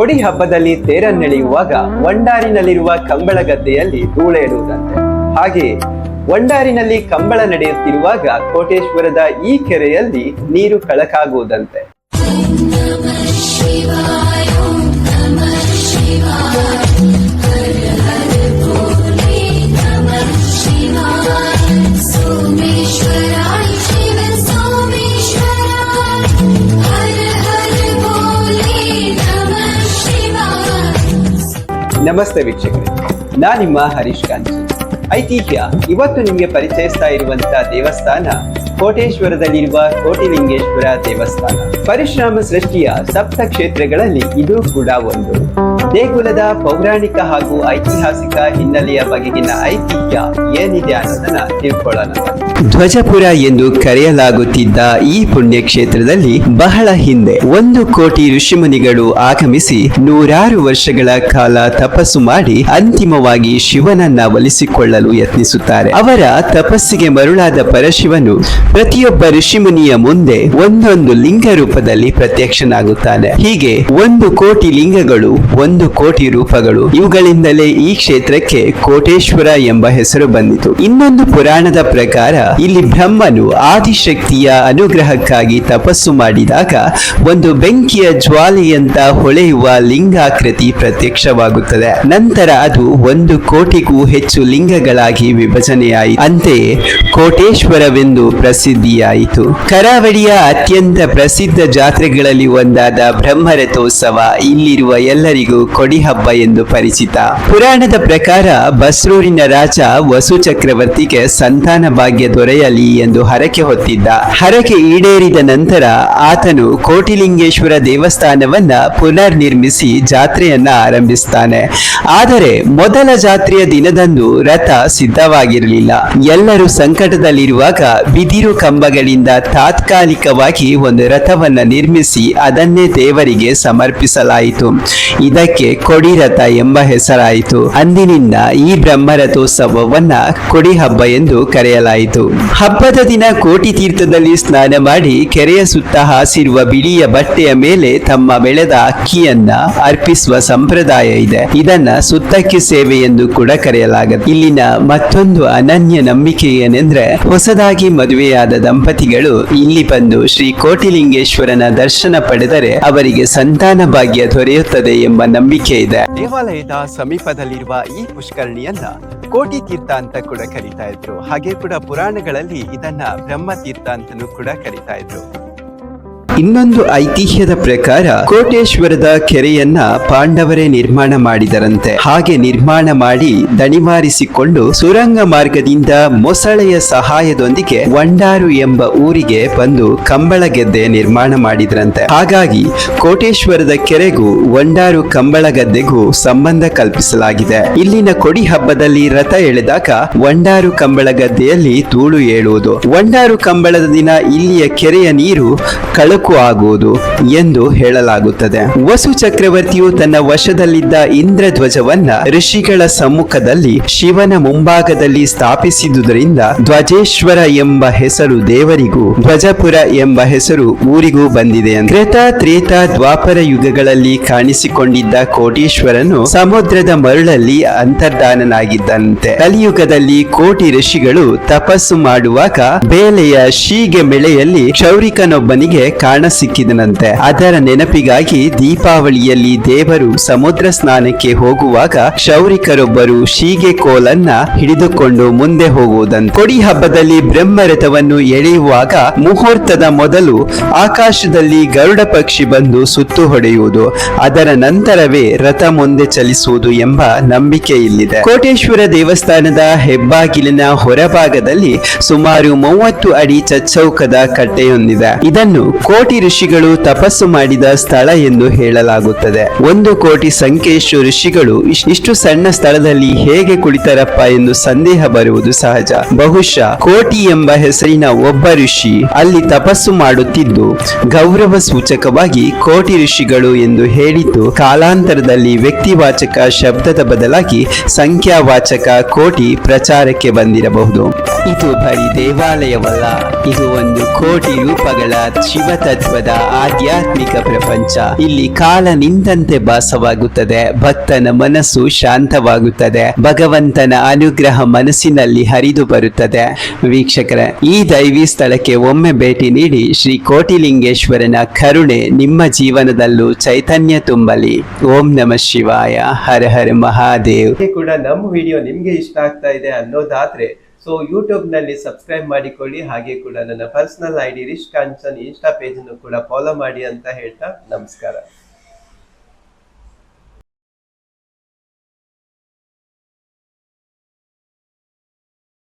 ಕೊಡಿ ಹಬ್ಬದಲ್ಲಿ ತೇರನ್ನೆಳೆಯುವಾಗ ವಂಡಾರಿನಲ್ಲಿರುವ ಕಂಬಳ ಗದ್ದೆಯಲ್ಲಿ ಧೂಳೆಡುವುದಂತೆ ಹಾಗೆ ವಂಡಾರಿನಲ್ಲಿ ಕಂಬಳ ನಡೆಯುತ್ತಿರುವಾಗ ಕೋಟೇಶ್ವರದ ಈ ಕೆರೆಯಲ್ಲಿ ನೀರು ಕಳಕಾಗುವುದಂತೆ. ನಮಸ್ತೆ ವೀಕ್ಷಕರೇ. ನಾ ನಿಮ್ಮ ಹರೀಶ್ ಕಾಂಚಿ. ಐತಿಹ್ಯ, ಇವತ್ತು ನಿಮಗೆ ಪರಿಚಯಿಸ್ತಾ ಇರುವಂತಹ ದೇವಸ್ಥಾನ ಕೋಟೇಶ್ವರದಲ್ಲಿರುವ ಕೋಟಿಲಿಂಗೇಶ್ವರ ದೇವಸ್ಥಾನ. ಪರಿಶ್ರಮ ಸೃಷ್ಟಿಯ ಸಪ್ತ ಕ್ಷೇತ್ರಗಳಲ್ಲಿ ಇದು ಕೂಡ ಒಂದು. ದೇಗುಲದ ಪೌರಾಣಿಕ ಹಾಗೂ ಐತಿಹಾಸಿಕ ಹಿನ್ನೆಲೆಯ ಬಗೆಗಿನ ಐತಿಹ್ಯ ಏನಿದೆ ಅನ್ನೋದನ್ನ ತಿಳ್ಕೊಳ್ಳೋಣ. ಧ್ವಜಪುರ ಎಂದು ಕರೆಯಲಾಗುತ್ತಿದ್ದ ಈ ಪುಣ್ಯಕ್ಷೇತ್ರದಲ್ಲಿ ಬಹಳ ಹಿಂದೆ ಒಂದು ಕೋಟಿ ಋಷಿಮುನಿಗಳು ಆಗಮಿಸಿ ನೂರಾರು ವರ್ಷಗಳ ಕಾಲ ತಪಸ್ಸು ಮಾಡಿ ಅಂತಿಮವಾಗಿ ಶಿವನನ್ನ ಒಲಿಸಿಕೊಳ್ಳಲು ಯತ್ನಿಸುತ್ತಾರೆ. ಅವರ ತಪಸ್ಸಿಗೆ ಮರುಳಾದ ಪರಶಿವನು ಪ್ರತಿಯೊಬ್ಬ ಋಷಿಮುನಿಯ ಮುಂದೆ ಒಂದೊಂದು ಲಿಂಗ ರೂಪದಲ್ಲಿ ಪ್ರತ್ಯಕ್ಷನಾಗುತ್ತಾನೆ. ಹೀಗೆ ಒಂದು ಕೋಟಿ ಲಿಂಗಗಳು ಒಂದು ಕೋಟಿ ರೂಪಗಳು. ಇವುಗಳಿಂದಲೇ ಈ ಕ್ಷೇತ್ರಕ್ಕೆ ಕೋಟೇಶ್ವರ ಎಂಬ ಹೆಸರು ಬಂದಿತು. ಇನ್ನೊಂದು ಪುರಾಣದ ಪ್ರಕಾರ, ಇಲ್ಲಿ ಬ್ರಹ್ಮನು ಆದಿಶಕ್ತಿಯ ಅನುಗ್ರಹಕ್ಕಾಗಿ ತಪಸ್ಸು ಮಾಡಿದಾಗ, ಒಂದು ಬೆಂಕಿಯ ಜ್ವಾಲೆಯಂತ ಹೊಳೆಯುವ ಲಿಂಗಾಕೃತಿ ಪ್ರತ್ಯಕ್ಷವಾಗುತ್ತದೆ. ನಂತರ ಅದು ಒಂದು ಕೋಟಿಗೂ ಹೆಚ್ಚು ಲಿಂಗಗಳಾಗಿ ವಿಭಜನೆಯಾಯಿತು. ಅಂತೆಯೇ, ಕೋಟೇಶ್ವರವೆಂದು ಪ್ರಸಿದ್ಧಿಯಾಯಿತು. ಕರಾವಳಿಯ ಅತ್ಯಂತ ಪ್ರಸಿದ್ಧ ಜಾತ್ರೆಗಳಲ್ಲಿ ಒಂದಾದ ಬ್ರಹ್ಮರಥೋತ್ಸವ ಇಲ್ಲಿರುವ ಎಲ್ಲರಿಗೂ ಕೊಡಿ ಹಬ್ಬ ಎಂದು ಪರಿಚಿತ. ಪುರಾಣದ ಪ್ರಕಾರ ಬಸ್ರೂರಿನ ರಾಜ ವಸು ಚಕ್ರವರ್ತಿಗೆ ಸಂತಾನ ಭಾಗ್ಯ ದೊರೆಯಲಿ ಎಂದು ಹರಕೆ ಹೊತ್ತಿದ್ದ. ಹರಕೆ ಈಡೇರಿದ ನಂತರ ಆತನು ಕೋಟಿಲಿಂಗೇಶ್ವರ ದೇವಸ್ಥಾನವನ್ನ ಪುನರ್ ನಿರ್ಮಿಸಿ ಜಾತ್ರೆಯನ್ನ ಆರಂಭಿಸುತ್ತಾನೆ ಆದರೆ ಮೊದಲ ಜಾತ್ರೆಯ ದಿನದಂದು ರಥ ಸಿದ್ಧವಾಗಿರಲಿಲ್ಲ. ಎಲ್ಲರೂ ಸಂಕಟದಲ್ಲಿರುವಾಗ ಬಿದಿರು ಕಂಬಗಳಿಂದ ತಾತ್ಕಾಲಿಕವಾಗಿ ಒಂದು ರಥವನ್ನ ನಿರ್ಮಿಸಿ ಅದನ್ನೇ ದೇವರಿಗೆ ಸಮರ್ಪಿಸಲಾಯಿತು. ಇದಕ್ಕೆ ಕೊಡಿ ರಥ ಎಂಬ ಹೆಸರಾಯಿತು. ಅಂದಿನಿಂದ ಈ ಬ್ರಹ್ಮರಥೋತ್ಸವವನ್ನ ಕೊಡಿ ಹಬ್ಬ ಎಂದು ಕರೆಯಲಾಯಿತು. ಹಬ್ಬದ ದಿನ ಕೋಟಿ ತೀರ್ಥದಲ್ಲಿ ಸ್ನಾನ ಮಾಡಿ ಕೆರೆಯ ಸುತ್ತ ಹಾಸಿರುವ ಬಿಳಿಯ ಬಟ್ಟೆಯ ಮೇಲೆ ತಮ್ಮ ಬೆಳೆದ ಅಕ್ಕಿಯನ್ನ ಅರ್ಪಿಸುವ ಸಂಪ್ರದಾಯ ಇದೆ. ಇದನ್ನ ಸುತ್ತಕ್ಕೆ ಸೇವೆ ಎಂದು ಕೂಡ ಕರೆಯಲಾಗುತ್ತೆ ಇಲ್ಲಿನ ಮತ್ತೊಂದು ಅನನ್ಯ ನಂಬಿಕೆ ಏನೆಂದ್ರೆ ಹೊಸದಾಗಿ ಮದುವೆಯಾದ ದಂಪತಿಗಳು ಇಲ್ಲಿ ಬಂದು ಶ್ರೀ ಕೋಟಿಲಿಂಗೇಶ್ವರನ ದರ್ಶನ ಪಡೆದರೆ ಅವರಿಗೆ ಸಂತಾನ ಭಾಗ್ಯ ದೊರೆಯುತ್ತದೆ ಎಂಬ ಇದೆ. ದೇವಾಲಯದ ಸಮೀಪದಲ್ಲಿರುವ ಈ ಪುಷ್ಕರಣಿಯನ್ನ ಕೋಟಿ ತೀರ್ಥ ಅಂತ ಕೂಡ ಕರೀತಾ ಇದ್ರು. ಹಾಗೆ ಕೂಡ ಪುರಾಣಗಳಲ್ಲಿ ಇದನ್ನ ಬ್ರಹ್ಮ ತೀರ್ಥ ಅಂತಲೂ ಕೂಡ ಕರೀತಾ ಇದ್ರು. ಇನ್ನೊಂದು ಐತಿಹ್ಯದ ಪ್ರಕಾರ ಕೋಟೇಶ್ವರದ ಕೆರೆಯನ್ನ ಪಾಂಡವರೇ ನಿರ್ಮಾಣ ಮಾಡಿದರಂತೆ. ಹಾಗೆ ನಿರ್ಮಾಣ ಮಾಡಿ ದಣಿವಾರಿಸಿಕೊಂಡು ಸುರಂಗ ಮಾರ್ಗದಿಂದ ಮೊಸಳೆಯ ಸಹಾಯದೊಂದಿಗೆ ವಂಡಾರು ಎಂಬ ಊರಿಗೆ ಬಂದು ಕಂಬಳ ಗೆದ್ದೆ ನಿರ್ಮಾಣ ಮಾಡಿದ್ರಂತೆ. ಹಾಗಾಗಿ ಕೋಟೇಶ್ವರದ ಕೆರೆಗೂ ವಂಡಾರು ಕಂಬಳ ಗದ್ದೆಗೂ ಸಂಬಂಧ ಕಲ್ಪಿಸಲಾಗಿದೆ. ಇಲ್ಲಿನ ಕೊಡಿ ಹಬ್ಬದಲ್ಲಿ ರಥ ಎಳೆದಾಗ ವಂಡಾರು ಕಂಬಳ ಗದ್ದೆಯಲ್ಲಿ ಧೂಳು ಏಳುವುದು. ವಂಡಾರು ಕಂಬಳದ ದಿನ ಇಲ್ಲಿಯ ಕೆರೆಯ ನೀರು ಕಳಕು ಆಗುವುದು ಎಂದು ಹೇಳಲಾಗುತ್ತದೆ. ವಸು ಚಕ್ರವರ್ತಿಯು ತನ್ನ ವಶದಲ್ಲಿದ್ದ ಇಂದ್ರಧ್ವಜವನ್ನ ಋಷಿಗಳ ಸಮ್ಮುಖದಲ್ಲಿ ಶಿವನ ಮುಂಭಾಗದಲ್ಲಿ ಸ್ಥಾಪಿಸಿದುದರಿಂದ ಧ್ವಜೇಶ್ವರ ಎಂಬ ಹೆಸರು ದೇವರಿಗೂ, ಧ್ವಜಪುರ ಎಂಬ ಹೆಸರು ಊರಿಗೂ ಬಂದಿದೆ ಕ್ರೇತ ತ್ರೇತ ದ್ವಾಪರ ಯುಗಗಳಲ್ಲಿ ಕಾಣಿಸಿಕೊಂಡಿದ್ದ ಕೋಟೀಶ್ವರನು ಸಮುದ್ರದ ಮರುಳಲ್ಲಿ ಅಂತರ್ಧಾನನಾಗಿದ್ದಂತೆ. ಕಲಿಯುಗದಲ್ಲಿ ಕೋಟಿ ಋಷಿಗಳು ತಪಸ್ಸು ಮಾಡುವಾಗ ಬೇಲೆಯ ಶೀಗೆ ಮೆಳೆಯಲ್ಲಿ ಕ್ಷೌರಿಕನೊಬ್ಬನಿಗೆ ಕಾಣ ಸಿಕ್ಕಿದನಂತೆ. ಅದರ ನೆನಪಿಗಾಗಿ ದೀಪಾವಳಿಯಲ್ಲಿ ದೇವರು ಸಮುದ್ರ ಸ್ನಾನಕ್ಕೆ ಹೋಗುವಾಗ ಕ್ಷೌರಿಕರೊಬ್ಬರು ಶೀಗೆ ಕೋಲನ್ನ ಹಿಡಿದುಕೊಂಡು ಮುಂದೆ ಹೋಗುವುದಂತೆ. ಕೊಡಿ ಹಬ್ಬದಲ್ಲಿ ಬ್ರಹ್ಮರಥವನ್ನು ಎಳೆಯುವಾಗ ಮುಹೂರ್ತದ ಮೊದಲು ಆಕಾಶದಲ್ಲಿ ಗರುಡ ಪಕ್ಷಿ ಬಂದು ಸುತ್ತು ಹೊಡೆಯುವುದು, ಅದರ ನಂತರವೇ ರಥ ಮುಂದೆ ಚಲಿಸುವುದು ಎಂಬ ನಂಬಿಕೆ ಇಲ್ಲಿದೆ. ಕೋಟೇಶ್ವರ ದೇವಸ್ಥಾನದ ಹೆಬ್ಬಾಗಿಲಿನ ಹೊರಭಾಗದಲ್ಲಿ ಸುಮಾರು ಮೂವತ್ತು ಅಡಿ ಚಚ್ಚೌಕದ ಕಟ್ಟೆಯೊಂದಿದೆ. ಇದನ್ನು ಕೋಟಿ ಋಷಿಗಳು ತಪಸ್ಸು ಮಾಡಿದ ಸ್ಥಳ ಎಂದು ಹೇಳಲಾಗುತ್ತದೆ. ಒಂದು ಕೋಟಿ ಸಂಖ್ಯೆಯಷ್ಟು ಋಷಿಗಳು ಇಷ್ಟು ಸಣ್ಣ ಸ್ಥಳದಲ್ಲಿ ಹೇಗೆ ಕುಳಿತರಪ್ಪ ಎಂದು ಸಂದೇಹ ಬರುವುದು ಸಹಜ. ಬಹುಶಃ ಕೋಟಿ ಎಂಬ ಹೆಸರಿನ ಒಬ್ಬ ಋಷಿ ಅಲ್ಲಿ ತಪಸ್ಸು ಮಾಡುತ್ತಿದ್ದು, ಗೌರವ ಸೂಚಕವಾಗಿ ಕೋಟಿ ಋಷಿಗಳು ಎಂದು ಹೇಳಿದ್ದು, ಕಾಲಾಂತರದಲ್ಲಿ ವ್ಯಕ್ತಿವಾಚಕ ಶಬ್ದದ ಬದಲಾಗಿ ಸಂಖ್ಯಾವಾಚಕ ಕೋಟಿ ಪ್ರಚಾರಕ್ಕೆ ಬಂದಿರಬಹುದು. ಇದು ಬರೀ ದೇವಾಲಯವಲ್ಲ, ಇದು ಒಂದು ಕೋಟಿ ರೂಪಗಳ ಶಿವ ತತ್ವದ ಆಧ್ಯಾತ್ಮಿಕ ಪ್ರಪಂಚ. ಇಲ್ಲಿ ಕಾಲ ನಿಂತಂತೆ ಭಾಸವಾಗುತ್ತದೆ, ಭಕ್ತನ ಮನಸ್ಸು ಶಾಂತವಾಗುತ್ತದೆ, ಭಗವಂತನ ಅನುಗ್ರಹ ಮನಸ್ಸಿನಲ್ಲಿ ಹರಿದು ಬರುತ್ತದೆ. ವೀಕ್ಷಕರ, ಈ ದೈವಿ ಸ್ಥಳಕ್ಕೆ ಒಮ್ಮೆ ಭೇಟಿ ನೀಡಿ ಶ್ರೀ ಕೋಟಿಲಿಂಗೇಶ್ವರನ ಕರುಣೆ ನಿಮ್ಮ ಜೀವನದಲ್ಲೂ ಚೈತನ್ಯ ತುಂಬಲಿ. ಓಂ ನಮ ಶಿವಾಯ. ಹರ ಹರ ಮಹಾದೇವ್. ಕೂಡ ನಮ್ಮ ವಿಡಿಯೋ ನಿಮ್ಗೆ ಇಷ್ಟ ಆಗ್ತಾ ಇದೆ ಅನ್ನೋದಾದ್ರೆ ಸೊ ಯೂಟ್ಯೂಬ್ನಲ್ಲಿ ಸಬ್ಸ್ಕ್ರೈಬ್ ಮಾಡಿಕೊಳ್ಳಿ. ಹಾಗೆ ಕೂಡ ನನ್ನ personal I D Rish Kanchan Insta ಪೇಜನ್ನು ಕೂಡ ಫಾಲೋ ಮಾಡಿ ಅಂತ ಹೇಳ್ತಾ ನಮಸ್ಕಾರ.